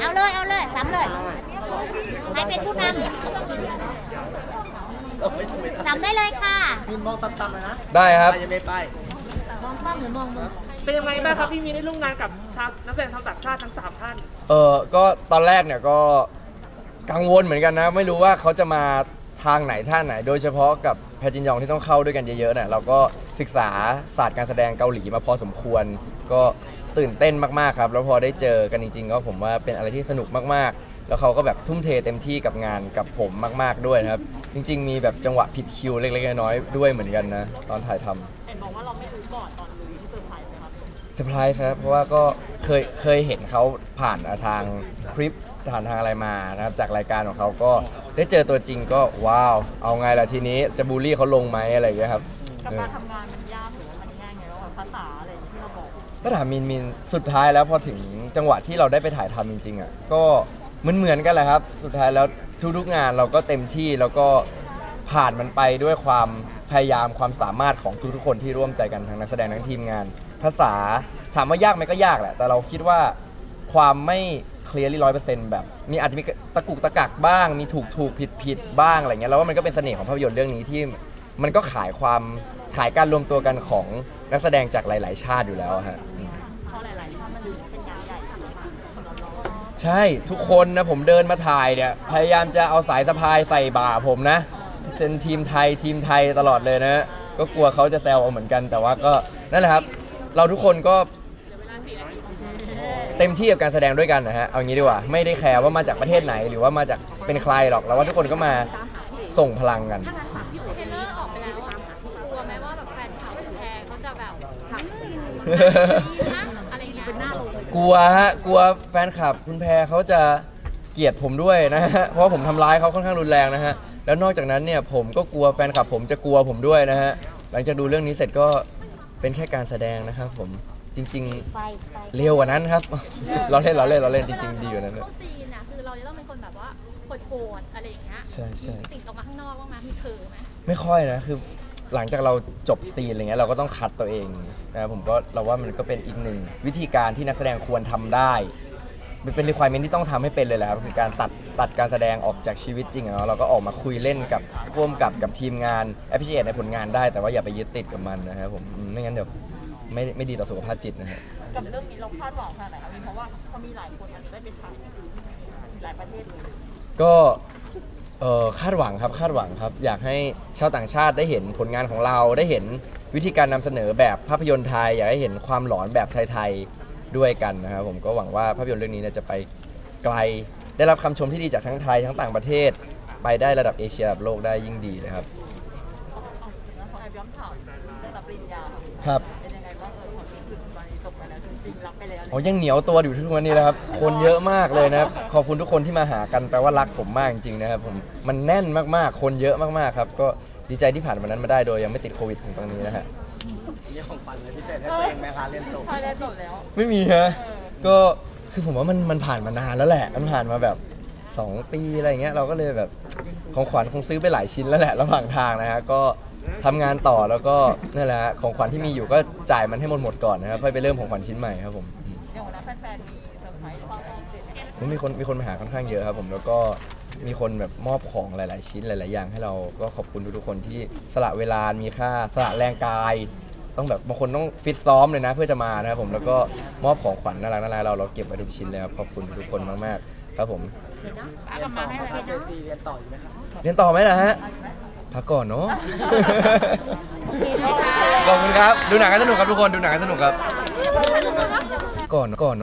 เอาเลย เอาเลยซ้ำเลยใครเป็นผู้นำซ้ำได้เลยค่ะได้ครับยังไม่ไปมองกล้องหรือมองมือเป็นยังไงบ้างครับพี่มีได้ร่วมงานกับชาวนักแสดงชาวต่างชาติทั้งสามท่าน เออก็ตอนแรกเนี่ยก็กังวลเหมือนกันนะ ไม่รู้ว่าเขาจะมาทางไหนท่าไหน โดยเฉพาะกับแพจินยองที่ต้องเข้าด้วยกันเยอะๆเนี่ยเราก็ศึกษาศาสตร์การแสดงเกาหลีมาพอสมควร ก็ตื่นเต้นมากๆครับแล้วพอได้เจอกันจริงๆก็ผมว่าเป็นอะไรที่สนุกมากๆ แล้วเขาก็แบบทุ่มเทเต็มที่กับงานกับผมมาก ๆด้วยนะครับ จริง ๆ มีแบบจังหวะผิดคิวเล็กๆน้อยๆด้วยเหมือนกันนะ ตอนถ่ายทำ เห็นบอกว่าเราไม่รู้ก่อนตอนรู้ที่เซอร์ไพรส์ไหมครับเซอร์ไพรส์ครับเพราะว่าก็เคยเคยเห็นเขาผ่านทางคลิปผ่านทางอะไรมานะครับจากรายการของเขาก็ได้เจอตัวจริงก็ว้าว เอาไงล่ะทีนี้จะบูลลี่เขาลงไหมอะไรอย่างเงี้ยครับกับเออการทำงาน อะไรอย่างที่เราบอกถ้าถามมินมินสุดท้ายแล้วพอถึงจังหวะที่เราได้ไปถ่ายทำจริงๆอะก็เหมือนเหมือนๆกันแหละครับ สุดท้ายแล้วทุกๆงานเราก็เต็มที่แล้วก็ผ่านมันไปด้วยความพยายามความสามารถของทุกๆคนที่ร่วมใจกันทั้งนักแสดงทั้งทีมงาน ภาษาถามว่ายากไหมก็ยากแหละ แต่เราคิดว่าความไม่เคลียร์ร้อยเปอร์เซ็นต์แบบมีอาจจะมีตะกุกตะกักบ้าง มีถูกถูกผิดผิดบ้างอะไรเงี้ยแล้วว่ามันก็เป็นเสน่ห์ของภาพยนตร์เรื่องนี้ที่ มันก็ขายความขายการรวมตัวกันของนักแสดงจากหลาย ๆ ชาติอยู่แล้วอะฮะอืมเพราะหลายๆท่านมันดูเป็นงานใหญ่สำหรับสำหรับเราใช่ทุกคนนะผมเดินมาถ่ายเนี่ยพยายามจะเอาสายสะพายใส่บ่าผมนะเป็นทีมไทยทีมไทยตลอดเลยนะ ก็กลัวเขาจะแซวเอาเหมือนกัน แต่ว่าก็นั่นแหละครับ เราทุกคนก็ เต็มที่กับการแสดงด้วยกันนะฮะ เอางี้ดีกว่า ไม่ได้แคร์ว่ามาจากประเทศไหน หรือว่ามาจากเป็นใครหรอก เราว่าทุกคนก็มาส่งพลังกันเทรลเลอร์ออกไปแล้วอะกลัวไหมว่าแบบแฟนคลับแพรเขาจะแบบทักนะอะไรอย่างเงี้ยเป็นหน้าโรงกลัวฮะกลัวแฟนคลับคุณแพรเขาจะเกลียดผมด้วยนะฮะเพราะว่าผมทำร้ายเขาค่อนข้างรุนแรงนะฮะแล้วนอกจากนั้นเนี่ยผมก็กลัวแฟนคลับผมจะกลัวผมด้วยนะฮะหลังจากดูเรื่องนี้เสร็จก็เป็นแค่การแสดงนะครับผมจริง ไปไปๆ เร็วกว่านั้นครับ เราเล่นเราเล่นเราเล่นจริง ๆ ดีกว่านั้นนะ เข้าซีนอะคือเราจะต้องเป็นคนแบบว่า โหดๆอะไรอย่างเงี้ยใช่ใช่ ติดออกมาข้างนอกบ้างไหมมีเธอไหมไม่ค่อยนะคือหลังจากเราจบซีนอะไรเงี้ยเราก็ต้องคัดตัวเองนะครับผมก็เราว่ามันก็เป็นอีกหนึ่งวิธีการที่นักแสดงควรทำได้ มันเป็น requirement ที่ต้องทำให้เป็นเลยแหละครับคือการตัดตัดการแสดงออกจากชีวิตจริงอะเนาะเราก็ออกมาคุยเล่นกับร่วมกับกับทีมงาน appreciate ในผลงานได้แต่ว่าอย่าไปยึดติดกับมันนะครับผมอืมไม่งั้นเดี๋ยวไม่ไม่ดีต่อสุขภาพจิตนะฮะกับเรื่องนี้เราคาดหวังขนาดไหนครับเพราะว่าเขามีหลายคนอาจจะได้ไปฉายหลายประเทศเลย ก็เอ่อคาดหวังครับคาดหวังครับ อยากให้ชาวต่างชาติได้เห็นผลงานของเราได้เห็นวิธีการนำเสนอแบบภาพยนตร์ไทย อยากให้เห็นความหลอนแบบไทยๆด้วยกันนะครับผมก็หวังว่าภาพยนตร์เรื่องนี้เนี่ยจะไปไกล ได้รับคำชมที่ดีจากทั้งไทยทั้งต่างประเทศ ไปได้ระดับเอเชียระดับโลกได้ยิ่งดีเลยครับแล้วขอแอบย้อนถามเรื่องรับปริญญาครับเป็น ริงๆรับไปแล้ว อ๋อยังเหนียวตัวอยู่ทุกวันนี้นะครับ คนเยอะมากเลยนะครับ ขอบคุณทุกคนที่มาหากันแปลว่ารักผมมากจริงๆนะครับผมมันแน่นมากๆ คนเยอะมากๆครับ ก็ดีใจที่ผ่านวันนั้นมาได้โดยยังไม่ติดโควิดถึงตรงนี้นะฮะมีของขวัญอะไรพิเศษให้ตัวเองไหมคะเรียนจบใช่แล้วจบแล้ว ไม่มีฮะก็คือผมว่ามันมันผ่านมานานแล้วแหละ มันผ่านมาแบบ 2 ปีอะไรอย่างเงี้ยเราก็เลยแบบของขวัญคงซื้อไปหลายชิ้นแล้วแหละระหว่างทางนะฮะก็ ทำงานต่อแล้วก็นั่นแหละฮะของขวัญที่มีอยู่ก็จ่ายมันให้หมดหมดๆก่อนนะครับค่อยไปเริ่มของขวัญชิ้นใหม่ครับผมอืมอย่างวันนั้นแฟนๆมีเซอร์ไพรส์ความพิเศษให้กันผมมีคนมีคนมาหาค่อนข้างเยอะครับผมแล้วก็มีคนแบบมอบของหลาย ๆ ชิ้นหลาย ๆ อย่างให้เราก็ขอบคุณทุกๆคนที่สละเวลา มีค่าสละแรงกาย ต้องแบบบางคนต้องฟิตซ้อมเลยนะ เพื่อจะมานะครับผมแล้วก็มอบของขวัญน่ารักน่ารักเราเราเก็บไว้ทุกชิ้นเลยครับขอบคุณทุกๆคนมาก ๆ ครับผมเรียนต่อไหมคะเจซีเรียนต่ออยู่ไหมคะเรียนต่อไหมล่ะฮะ พักก่อนเนาะ ขอบคุณครับ ดูหนังกันสนุกครับทุกคน ดูหนังกันสนุกครับ ก่อนก่อน